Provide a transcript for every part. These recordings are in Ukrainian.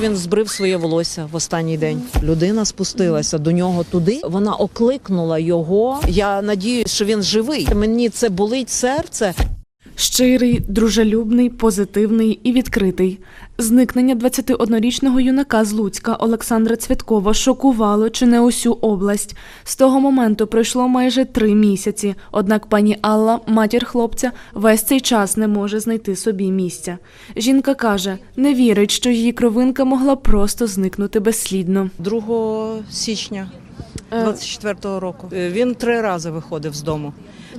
Він збрив своє волосся в останній день. Людина спустилася до нього туди. Вона окликнула його. Я надіюсь, що він живий. Мені це болить серце. Щирий, дружелюбний, позитивний і відкритий. Зникнення 21-річного юнака з Луцька Олександра Цвяткова шокувало чи не усю область. З того моменту пройшло майже три місяці. Однак пані Алла, матір хлопця, весь цей час не може знайти собі місця. Жінка каже, не вірить, що її кровинка могла просто зникнути безслідно. 2 січня 24-го року. Е, Він три рази виходив з дому,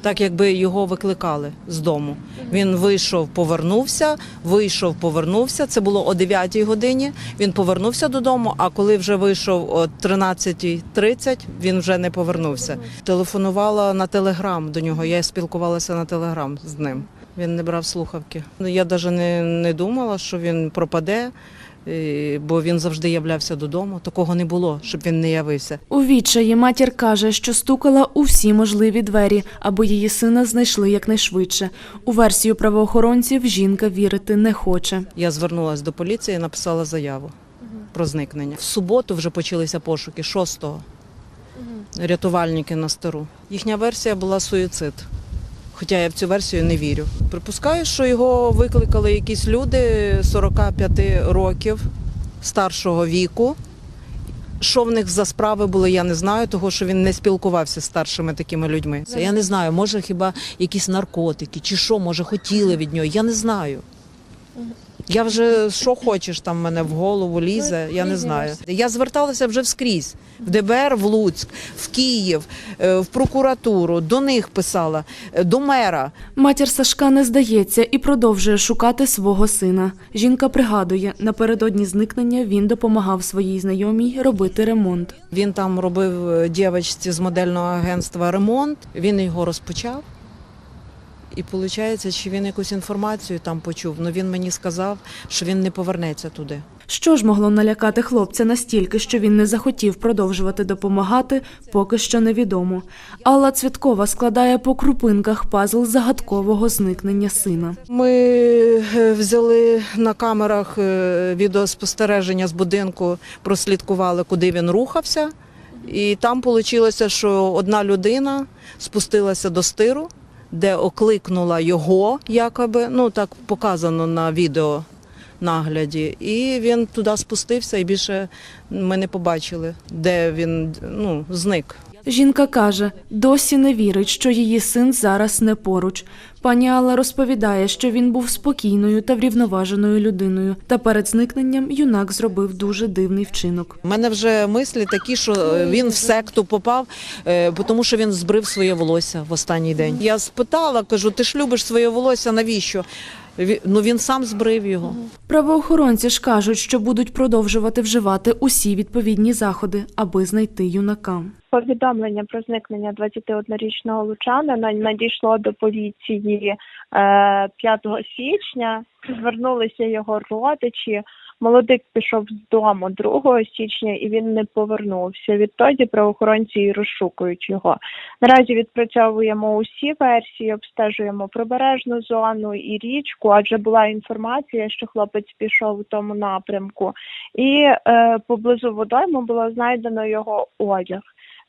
так якби його викликали з дому. Він вийшов, повернувся, вийшов, повернувся. Це було о 9 годині. Він повернувся додому. А коли вже вийшов о 13.30, він вже не повернувся. Телефонувала на телеграм до нього. Я спілкувалася на телеграм з ним. Він не брав слухавки. Ну, Я навіть не, не думала, що він пропаде. Е, Бо він завжди являвся додому. Такого не було, щоб він не явився. У відчаї матір каже, що стукала у всі можливі двері, аби її сина знайшли якнайшвидше. У версію правоохоронців жінка вірити не хоче. Я звернулася до поліції написала заяву про зникнення. В суботу вже почалися пошуки 6-го. Рятувальники на стару. Їхня версія була суїцид. Хоча я в цю версію не вірю. Припускаю, що його викликали якісь люди 45 років старшого віку. Що в них за справи були, я не знаю, того що він не спілкувався з старшими такими людьми. Я не знаю, може хіба якісь наркотики, чи що, може хотіли від нього. Я не знаю. Я вже що хочеш там мене в голову лізе, я не знаю. Я зверталася вже вскрізь в ДБР, в Луцьк, в Київ, е, в прокуратуру, до них писала, е, до мера. Матір Сашка не здається і продовжує шукати свого сина. Жінка пригадує, напередодні зникнення він допомагав своїй знайомій робити ремонт. Він там робив е, дівчинці з модельного агентства ремонт. Він його розпочав. І виходить, чи він якусь інформацію там почув. Ну він мені сказав, що він не повернеться туди. Що ж могло налякати хлопця настільки, що він не захотів продовжувати допомагати, поки що невідомо. Алла Цвіткова складає по крупинках пазл загадкового зникнення сина. Ми е, взяли на камерах е, відеоспостереження з будинку, прослідкували, куди він рухався. І там вийшло, що одна людина спустилася до стиру, де окликнула його, якоби, ну так показано на відео нагляді. І він туди спустився, і більше ми не побачили, де він ну, зник. Жінка каже, досі не вірить, що її син зараз не поруч. Пані Алла розповідає, що він був спокійною та врівноваженою людиною. Та перед зникненням юнак зробив дуже дивний вчинок. У мене вже мислі такі, що е, він в секту попав, е, тому що він збрив своє волосся в останній день. Я спитала, кажу, ти ж любиш своє волосся, навіщо? Ві- Ну він сам збрив його. Правоохоронці ж кажуть, що будуть продовжувати вживати усі відповідні заходи, аби знайти юнака. Повідомлення про зникнення 21-річного лучанина надійшло до поліції е, 5 січня. Звернулися його родичі. Молодик пішов з дому 2 січня і він не повернувся. Відтоді правоохоронці і розшукують його. Наразі відпрацьовуємо усі версії, обстежуємо прибережну зону і річку, адже була інформація, що хлопець пішов у тому напрямку, і е, поблизу водойми було знайдено його одяг.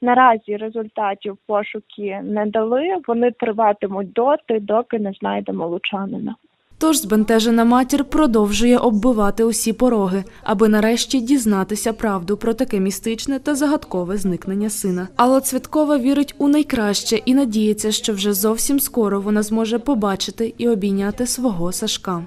Наразі результатів пошуки не дали. Вони триватимуть доти, доки не знайдемо лучанина. Тож збентежена матір продовжує оббивати усі пороги, аби нарешті дізнатися правду про таке містичне та загадкове зникнення сина. Алла Цвіткова вірить у найкраще і надіється, що вже зовсім скоро вона зможе побачити і обійняти свого Сашка.